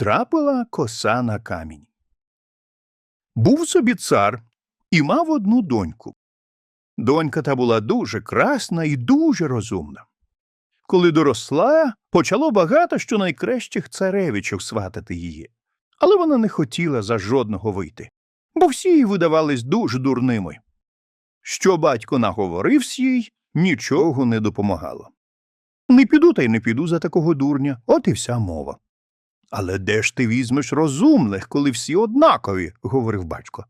Трапила коса на камінь. Був собі цар і мав одну доньку. Донька та була дуже красна і дуже розумна. Коли доросла, почало багато що найкращих царевичів сватати її. Але вона не хотіла за жодного вийти, бо всі їй видавались дуже дурними. Що батько наговорився їй, нічого не допомагало. Не піду та й не піду за такого дурня, от і вся мова. Але де ж ти візьмеш розумних, коли всі однакові, говорив батько.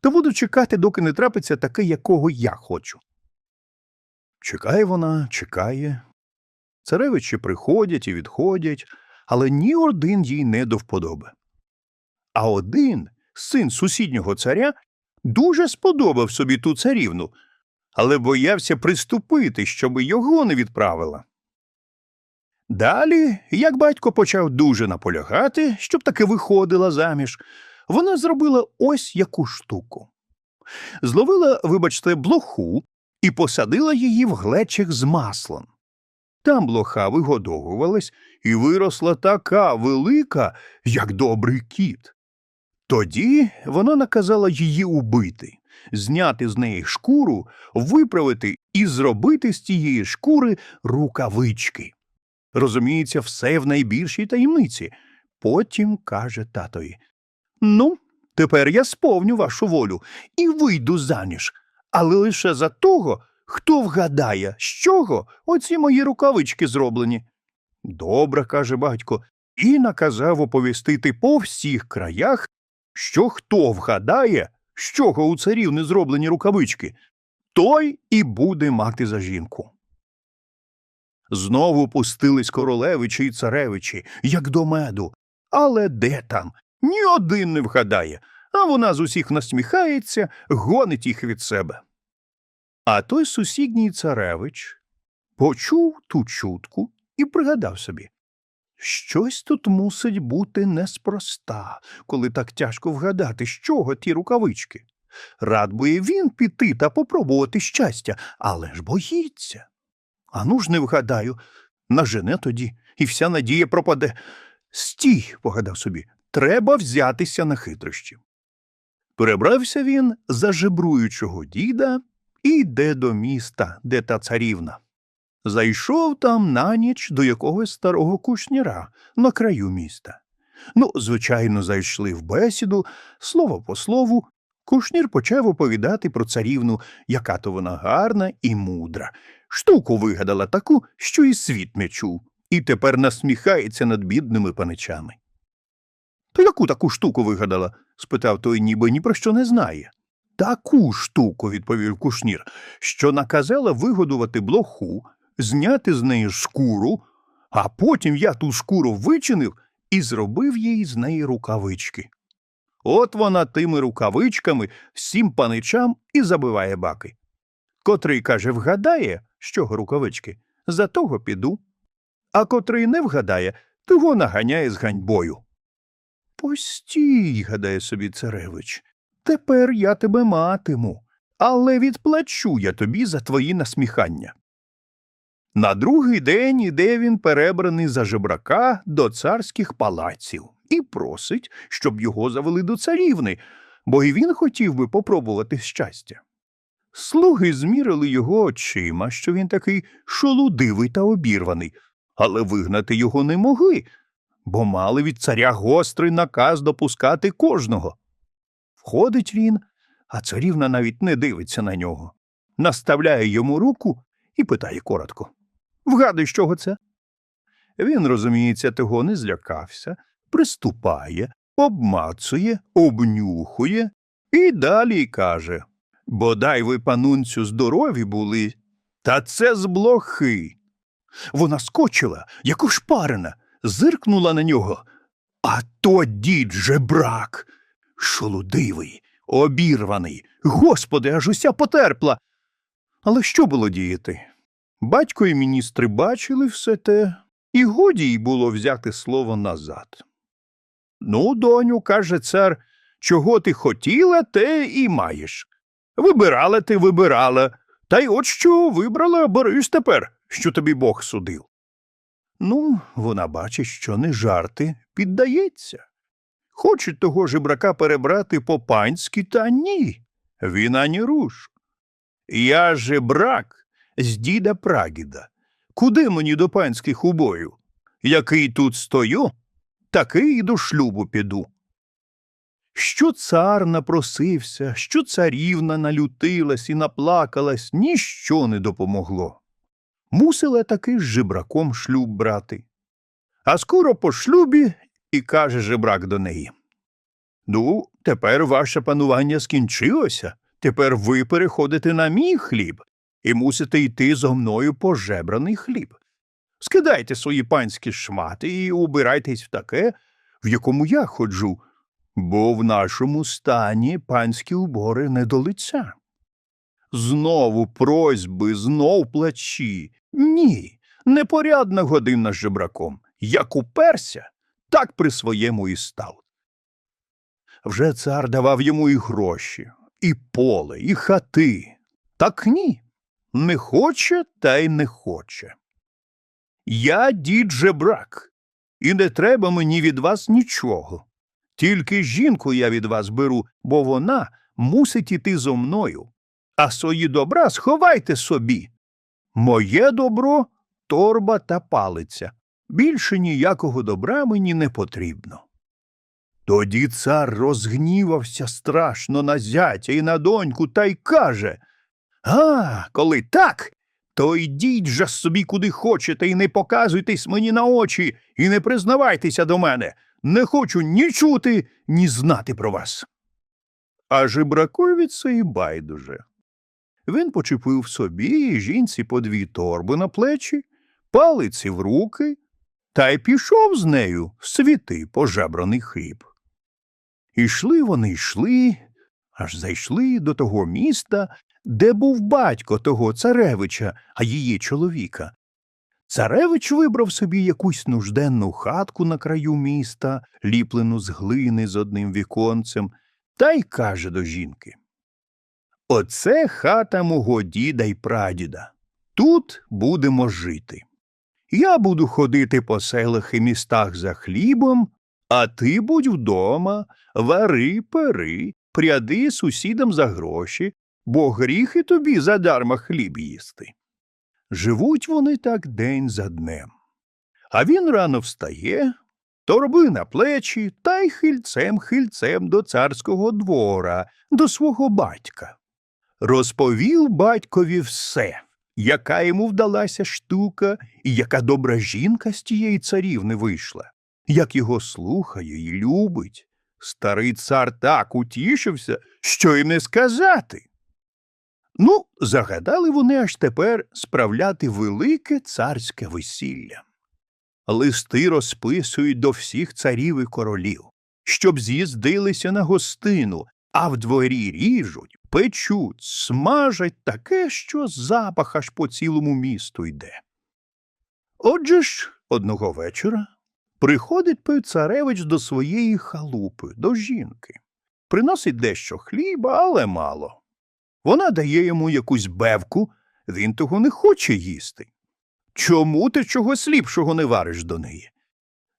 То буду чекати, доки не трапиться таке, якого я хочу. Чекає вона, чекає. Царевичі приходять і відходять, але ні один їй не до вподоби. А один, син сусіднього царя, дуже сподобав собі ту царівну, але боявся приступити, щоби його не відправила. Далі, як батько почав дуже наполягати, щоб таки виходила заміж, вона зробила ось яку штуку. Зловила, вибачте, блоху і посадила її в глечик з маслом. Там блоха вигодовувалась і виросла така велика, як добрий кіт. Тоді вона наказала її убити, зняти з неї шкуру, виправити і зробити з тієї шкури рукавички. Розуміється, все в найбільшій таємниці. Потім каже татові Ну, тепер я сповню вашу волю і вийду заміж, але лише за того, хто вгадає, з чого оці мої рукавички зроблені. Добре, каже батько, і наказав оповістити по всіх краях, що хто вгадає, з чого у царів не зроблені рукавички, той і буде мати за жінку. Знову пустились королевичі й царевичі, як до меду. Але де там? Ні один не вгадає, а вона з усіх насміхається, гонить їх від себе. А той сусідній царевич почув ту чутку і пригадав собі. Щось тут мусить бути неспроста, коли так тяжко вгадати, з чого ті рукавички. Рад би і він піти та попробувати щастя, але ж боїться. Ану ж не вгадаю, нажене тоді, і вся надія пропаде. Стій, погадав собі, треба взятися на хитрощі. Перебрався він за жебруючого діда і йде до міста, де та царівна. Зайшов там на ніч до якогось старого кушніра на краю міста. Ну, звичайно, зайшли в бесіду, слово по слову, кушнір почав оповідати про царівну, яка то вона гарна і мудра. Штуку вигадала таку, що і світ не чув, і тепер насміхається над бідними паничами. То яку таку штуку вигадала? спитав той, ніби ні про що не знає. Таку штуку, відповів кушнір, що наказала вигодувати блоху, зняти з неї шкуру, а потім я ту шкуру вичинив і зробив їй з неї рукавички. От вона тими рукавичками всім паничам і забиває баки. Котрий каже, вгадає, чого рукавички, за того піду, а котрий не вгадає, того наганяє з ганьбою. Постій, гадає собі царевич, тепер я тебе матиму, але відплачу я тобі за твої насміхання. На другий день іде він перебраний за жебрака до царських палаців і просить, щоб його завели до царівни, бо і він хотів би попробувати щастя. Слуги змірили його очима, що він такий шолудивий та обірваний, але вигнати його не могли, бо мали від царя гострий наказ допускати кожного. Входить він, а царівна навіть не дивиться на нього, наставляє йому руку і питає коротко Вгадуй, з чого це? Він, розуміється, того не злякався, приступає, обмацує, обнюхує і далі каже Бодай ви, панунцю, здорові були, та це з блохи. Вона скочила, як ошпарена, зиркнула на нього. А то дід жебрак, шолудивий, обірваний. Господи, аж уся потерпла. Але що було діяти? Батько і міністри бачили все те, і годі й було взяти слово назад. Ну, доню, каже цар, чого ти хотіла, те і маєш. Вибирала ти, вибирала, та й от що вибрала, бери тепер, що тобі Бог судив. Ну, вона бачить, що не жарти, піддається. Хоче того жебрака перебрати по-панськи, та ні. Він ані руш. Я жебрак з діда Прагіда. Куди мені до панських убою? Який тут стою, такий і до шлюбу піду. Що цар напросився, що царівна налютилась і наплакалась, ніщо не допомогло. Мусила таки з жебраком шлюб брати. А скоро по шлюбі і каже жебрак до неї. Ну, тепер ваше панування скінчилося. Тепер ви переходите на мій хліб і мусите йти зо мною по жебраний хліб. Скидайте свої панські шмати і убирайтесь в таке, в якому я ходжу, бо в нашому стані панські убори не до лиця. Знову просьби, знов плачі. Ні, непорядна година з жебраком. Як уперся, так при своєму і став. Вже цар давав йому і гроші, і поле, і хати. Так ні, не хоче та й не хоче. Я дід жебрак, і не треба мені від вас нічого. Тільки жінку я від вас беру, бо вона мусить іти зо мною, а свої добра сховайте собі. Моє добро торба та палиця. Більше ніякого добра мені не потрібно. Тоді цар розгнівався страшно на зятя і на доньку та й каже А, коли так, то йдіть же собі куди хочете і не показуйтесь мені на очі, і не признавайтеся до мене. Не хочу ні чути, ні знати про вас. А жебракові це і байдуже. Він почепив собі і жінці по дві торби на плечі, палиці в руки, та й пішов з нею світи пожебраний хліб. Ішли вони йшли, аж зайшли до того міста, де був батько того царевича, а її чоловіка. Царевич вибрав собі якусь нужденну хатку на краю міста, ліплену з глини з одним віконцем, та й каже до жінки Оце хата мого діда й прадіда. Тут будемо жити. Я буду ходити по селах і містах за хлібом, а ти будь вдома, вари, пери, пряди сусідам за гроші, бо гріхи тобі задарма хліб їсти. Живуть вони так день за днем. А він рано встає, торби на плечі та й хильцем хильцем до царського двора, до свого батька. Розповів батькові все, яка йому вдалася штука, і яка добра жінка з тієї царівни вийшла, як його слухає і любить. Старий цар так утішився, що й не сказати. Ну, загадали вони аж тепер справляти велике царське весілля. Листи розписують до всіх царів і королів, щоб з'їздилися на гостину, а в дворі ріжуть, печуть, смажать таке, що запах аж по цілому місту йде. Отже ж, одного вечора приходить той царевич до своєї халупи, до жінки. Приносить дещо хліба, але мало. Вона дає йому якусь бевку, він того не хоче їсти. Чому ти чогось ліпшого не вариш до неї?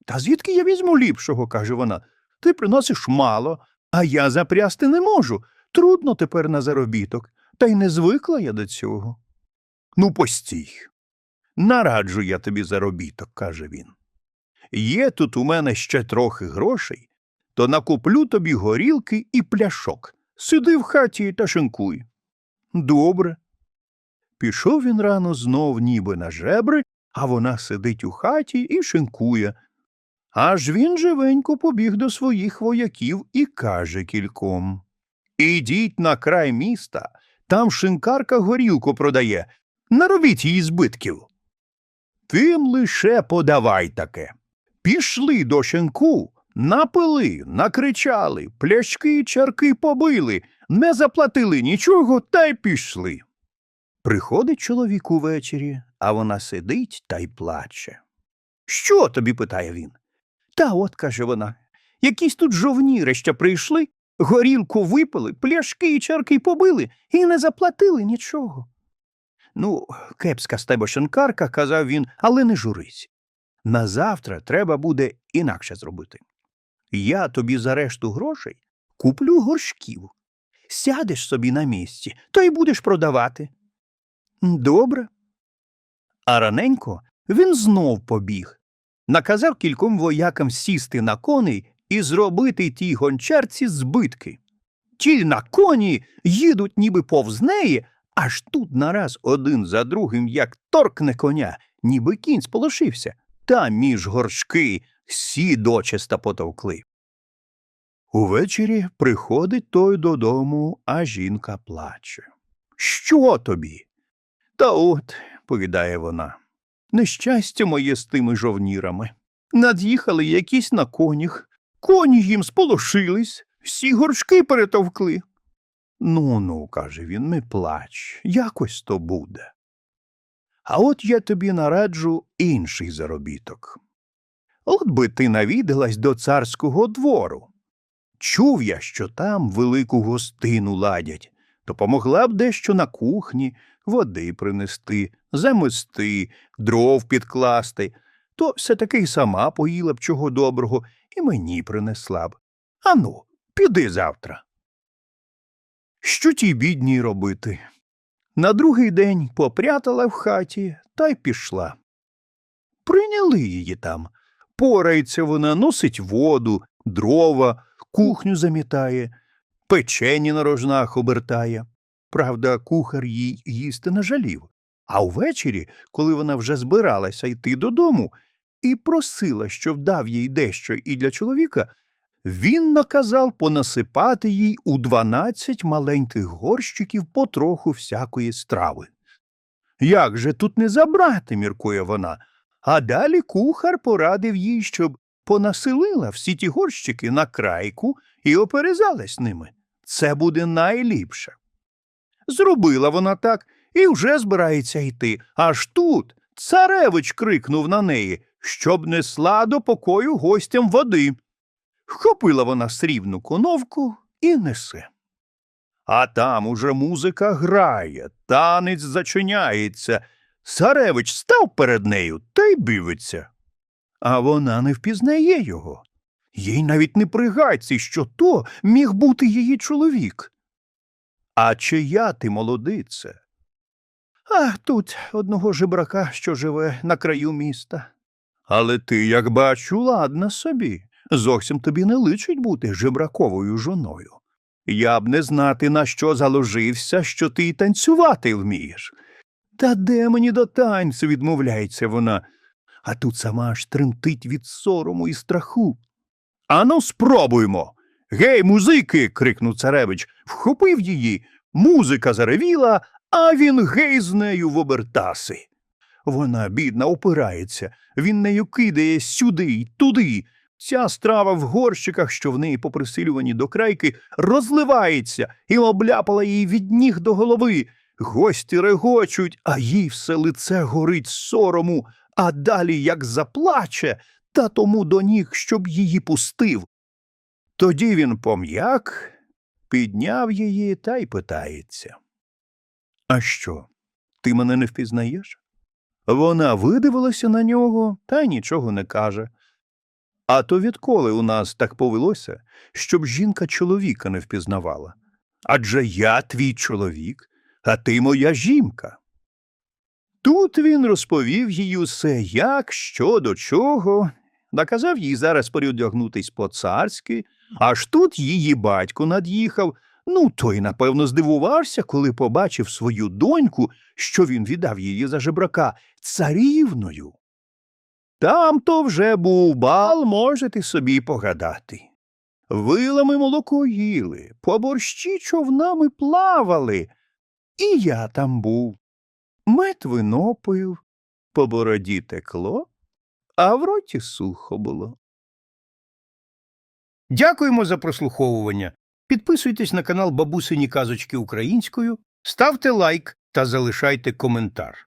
Та звідки я візьму ліпшого, каже вона. Ти приносиш мало, а я запрясти не можу. Трудно тепер на заробіток, та й не звикла я до цього. Ну, постій. Нараджу я тобі заробіток, каже він. Є тут у мене ще трохи грошей, то накуплю тобі горілки і пляшок. Сиди в хаті та шинкуй. Добре. Пішов він рано знов ніби на жебри, а вона сидить у хаті і шинкує. Аж він живенько побіг до своїх вояків і каже кільком Ідіть на край міста, там шинкарка горілку продає, наробіть їй збитків. Тим лише подавай таке. Пішли до шинку, напили, накричали, пляшки й чарки побили, не заплатили нічого та й пішли. Приходить чоловік увечері, а вона сидить та й плаче. Що тобі? питає він. Та от, каже вона, якісь тут жовніри ще прийшли, горілку випили, пляшки і чарки побили і не заплатили нічого. Ну, кепська з тебе шинкарка, казав він, але не журись. На завтра треба буде інакше зробити. Я тобі за решту грошей куплю горшків. Сядеш собі на місці, то й будеш продавати. Добре. А раненько він знов побіг, наказав кільком воякам сісти на коней і зробити тій гончарці збитки. Ті на коні їдуть ніби повз неї, аж тут нараз один за другим, як торкне коня, ніби кінь сполошився, та між горшки всі дочиста потовкли. Увечері приходить той додому, а жінка плаче. Що тобі? Та от, повідає вона, нещастя моє з тими жовнірами. Над'їхали якісь на конях, коні їм сполошились, всі горшки перетовкли. Ну ну, каже він, не плач, якось то буде. А от я тобі нараджу інший заробіток. От би ти навідалась до царського двору. Чув я, що там велику гостину ладять, то помогла б дещо на кухні, води принести, замести, дров підкласти, то все таки й сама поїла б чого доброго і мені принесла б. Ану, піди завтра. Що тій бідній робити? На другий день попрятала в хаті та й пішла. Прийняли її там. Порається вона, носить воду, дрова, кухню замітає, печені на рожнах обертає. Правда, кухар їй їсти не жалів. А ввечері, коли вона вже збиралася йти додому і просила, щоб дав їй дещо і для чоловіка, він наказав понасипати їй у дванадцять маленьких горщиків потроху всякої страви. Як же тут не забрати, міркує вона, а далі кухар порадив їй, щоб понаселила всі ті горщики на крайку і оперезалась ними. Це буде найліпше. Зробила вона так і вже збирається йти. Аж тут царевич крикнув на неї, щоб несла до покою гостям води. Вхопила вона срібну коновку і несе. А там уже музика грає, танець зачиняється. Царевич став перед нею та й дивиться. А вона не впізнає його. Їй навіть не пригається, що то міг бути її чоловік. А чия ти, молодице? А тут одного жебрака, що живе на краю міста. Але ти, як бачу, ладна собі. Зовсім тобі не личить бути жебраковою жоною. Я б не знати, на що заложився, що ти й танцювати вмієш. Та де мені до танцю, відмовляється вона, а тут сама аж тремтить від сорому і страху. Ану, спробуймо. Гей, музики. крикнув царевич, вхопив її. Музика заревіла, а він гей з нею в обертаси. Вона, бідна, опирається, він нею кидає сюди й туди. Ця страва в горщиках, що в неї поприсилювані до крайки, розливається і обляпала її від ніг до голови. Гості регочуть, а їй все лице горить сорому, а далі як заплаче, та тому до ніг, щоб її пустив. Тоді він пом'як, підняв її та й питається. А що, ти мене не впізнаєш? Вона видивилася на нього та нічого не каже. А то відколи у нас так повелося, щоб жінка чоловіка не впізнавала? Адже я твій чоловік, а ти моя жінка. Тут він розповів їй усе, як, що до чого, наказав їй зараз переодягнутись по-царськи, аж тут її батько над'їхав. Ну, той, напевно, здивувався, коли побачив свою доньку, що він віддав її за жебрака, царівною. Там то вже був бал, можете собі погадати. Вилами молоко їли, по борщі човнами плавали, і я там був. Мед вино пив, по бороді текло, а в роті сухо було. Дякуємо за прослуховування. Підписуйтесь на канал Бабусині Казочки Українською, ставте лайк та залишайте коментар.